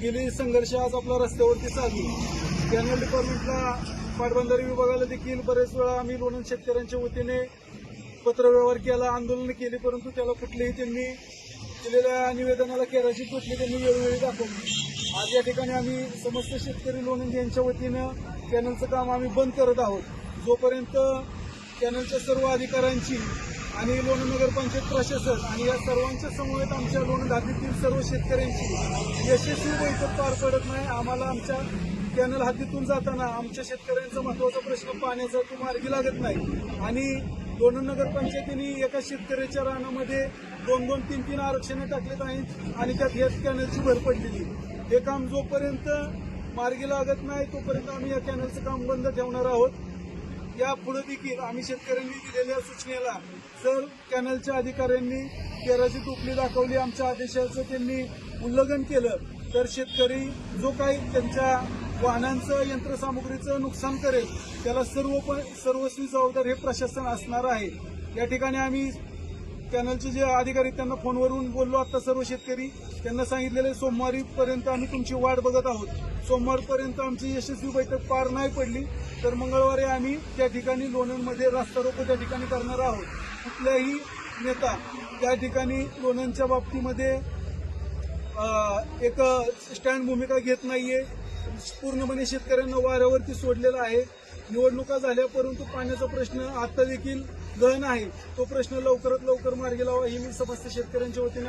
गेली संघर्ष आज आपला रस्त्यावरती चालू. कॅनल डिपार्टमेंटला पाटबंधारे विभागाला देखील बरेच वेळा आम्ही लोणंद शेतकऱ्यांच्या वतीने पत्रव्यवहार केला आंदोलन केली परंतु त्याला कुठलेही त्यांनी दिलेल्या निवेदनाला केराची कुठली त्यांनी वेळोवेळी दाखवली. आज या ठिकाणी आम्ही समस्त शेतकरी लोणंद यांच्या वतीनं कॅनलचं काम आम्ही बंद करत आहोत. जोपर्यंत कॅनलच्या सर्व अधिकाऱ्यांची आणि लोणंद नगरपंचायत प्रशासन आणि या सर्वांच्या समवेत आमच्या लोणंद हद्दीतील सर्व शेतकऱ्यांची यशस्वी बैठक पार पडत नाही. आम्हाला आमच्या कॅनल हद्दीतून जाताना आमच्या शेतकऱ्यांचा महत्त्वाचा प्रश्न पाण्याचा तो मार्गी लागत नाही. आणि लोणंद नगरपंचायतीने एका शेतकऱ्याच्या रानामध्ये दोन दोन तीन तीन आरक्षणं टाकलेत आहेत आणि त्यात या कॅनलची भर पडलेली. हे काम जोपर्यंत मार्गी लागत नाही तोपर्यंत आम्ही या कॅनलचं काम बंद ठेवणार आहोत. या पुढे देखील आम्ही शेतकऱ्यांनी दिलेल्या सूचनेला जर कॅनलच्या अधिकाऱ्यांनी तेराची टोपली दाखवली आमच्या आदेशाचं त्यांनी उल्लंघन केलं. तर शेतकरी जो काही त्यांच्या वाहनांचं यंत्रसामुग्रीचं नुकसान करेल त्याला सर्व पण सर्वस्वी जबाबदार हे प्रशासन असणार आहे. या ठिकाणी आम्ही कॅनलचे जे अधिकारी त्यांना फोनवरून बोललो आता सर्व शेतकरी. त्यांना सांगितलेले सोमवारी पर्यंत आम्ही तुमची वाट बघत आहोत. सोमवारपर्यंत आमची यशस्वी बैठक पार नाही पडली तर मंगळवारी आम्ही त्या ठिकाणी लोणंदमध्ये रास्ता रोको त्या ठिकाणी करणार आहोत. कुठल्याही नेता त्या ठिकाणी लोणंदच्या बाबतीमध्ये एक स्टँड भूमिका घेत नाहीये. पूर्णपणे शेतकऱ्यांना वाऱ्यावरती सोडलेलं आहे. निवडणुका झाल्या परंतु पाण्याचा प्रश्न आता देखील गहन आहे. तो प्रश्न लवकरात लवकर मार्गी लावा. ही मी समस्त शेतकऱ्यांच्या वतीने